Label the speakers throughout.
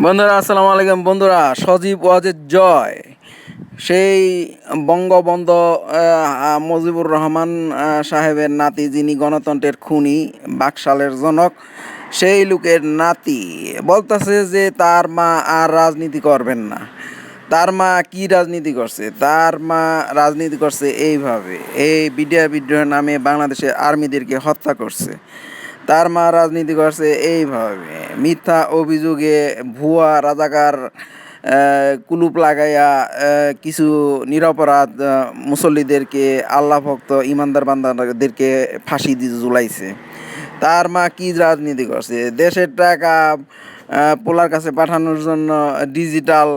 Speaker 1: বন্ধুরা, আসসালামু আলাইকুম। বন্ধুরা, সজীব ওয়াজের জয়। সেই বঙ্গবন্ধু মুজিবুর রহমান সাহেবের নাতি যিনি গণতন্ত্রের খুনি, বাকশালের জনক, সেই লোকের নাতি। বলতেছে যে তার মা আর রাজনীতি করবেন না। তার মা কি রাজনীতি করছে? তার মা রাজনীতি করছে এইভাবে। এই বিডিআর বিদ্রোহের নামে বাংলাদেশের আর্মিদেরকে হত্যা করছে। তার মা রাজনীতি করছে এইভাবে। মিথ্যা অভিযোগে ভুয়া, রাজাকার কুলুপ লাগাইয়া কিছু নিরপরাধ মুসল্লিদেরকে, আল্লাহ ভক্ত, ইমানদার বান্দাদেরকে ফাঁসি দিয়ে ঝুলাইছে। তার মা কি রাজনীতি করছে? দেশের টাকা পোলার কাছে পাঠানোর জন্য ডিজিটাল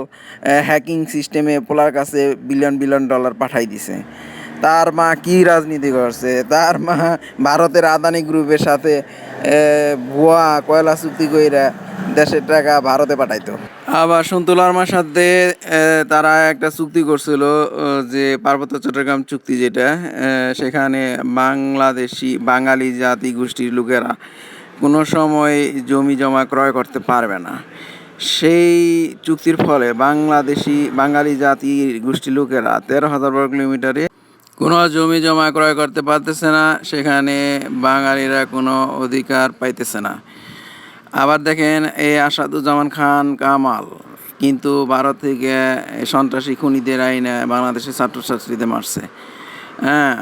Speaker 1: হ্যাকিং সিস্টেমে পোলার কাছে বিলিয়ন বিলিয়ন ডলার পাঠাই দিছে। তার মা কি রাজনীতি করছে? তার মা ভারতের আদানি গ্রুপের সাথে ভুয়া কয়লা চুক্তি কইরা দেশের টাকা ভারতে পাঠাইতো। আবার সন্তুলার মার সাথে তারা একটা চুক্তি করছিল যে পার্বত্য চট্টগ্রাম চুক্তি যেটা সেখানে বাংলাদেশি, বাঙালি জাতি গোষ্ঠীর লোকেরা কোনো সময় জমি জমা ক্রয় করতে পারবে না। সেই চুক্তির ফলে বাংলাদেশি, বাঙালি জাতি গোষ্ঠী লোকেরা তেরো হাজার বর্গ কিলোমিটারে কোনো জমি জমা ক্রয় করতে পারতেছে না, সেখানে বাঙালিরা কোনো অধিকার পাইতেছে না। আবার দেখেন এই আসাদুজ্জামান খান কামাল, কিন্তু ভারত থেকে সন্ত্রাসী খুনিদের আইনে বাংলাদেশের ছাত্রছাত্রীদের মারছে। হ্যাঁ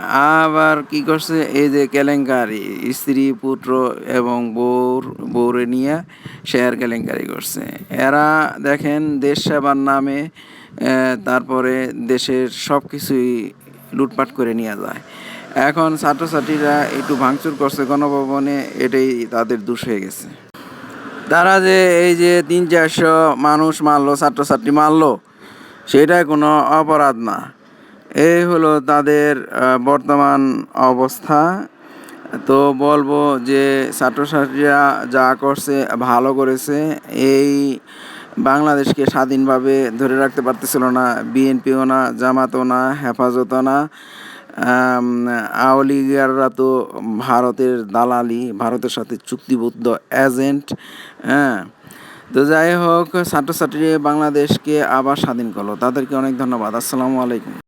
Speaker 1: আবার কি করছে? এই যে কেলেঙ্কারি, স্ত্রী, পুত্র এবং বউর, বউরে নিয়ে শেয়ার কেলেঙ্কারি করছে। এরা দেখেন দেশ সেবার নামে তারপরে দেশের সব কিছুই লুটপাট করে নিয়ে যায়। এখন ছাত্রছাত্রীরা একটু ভাঙচুর করছে, গণভবনে এটাই তাদের দোষ হয়ে গেছে। তারা যে এই যে তিন চারশো মানুষ মারলো, ছাত্রছাত্রী মারলো, সেটা কোনো অপরাধ না। এই হলো তাদের বর্তমান অবস্থা। তো বলব যে ছাত্রছাত্রীরা যা করছে, ভালো করেছে। এই বাংলাদেশকে স্বাধীনভাবে ধরে রাখতে পারতেছিল না, বিএনপিও না, জামাতও না, হেফাজতও না। আওয়ামী লীগাররা তো ভারতের দালালি, ভারতের সাথে চুক্তিবদ্ধ এজেন্ট হ্যাঁ। তো যাই হোক, ছাত্রছাত্রী বাংলাদেশকে আবার স্বাধীন করল। তাদেরকে অনেক ধন্যবাদ। আসসালামু আলাইকুম।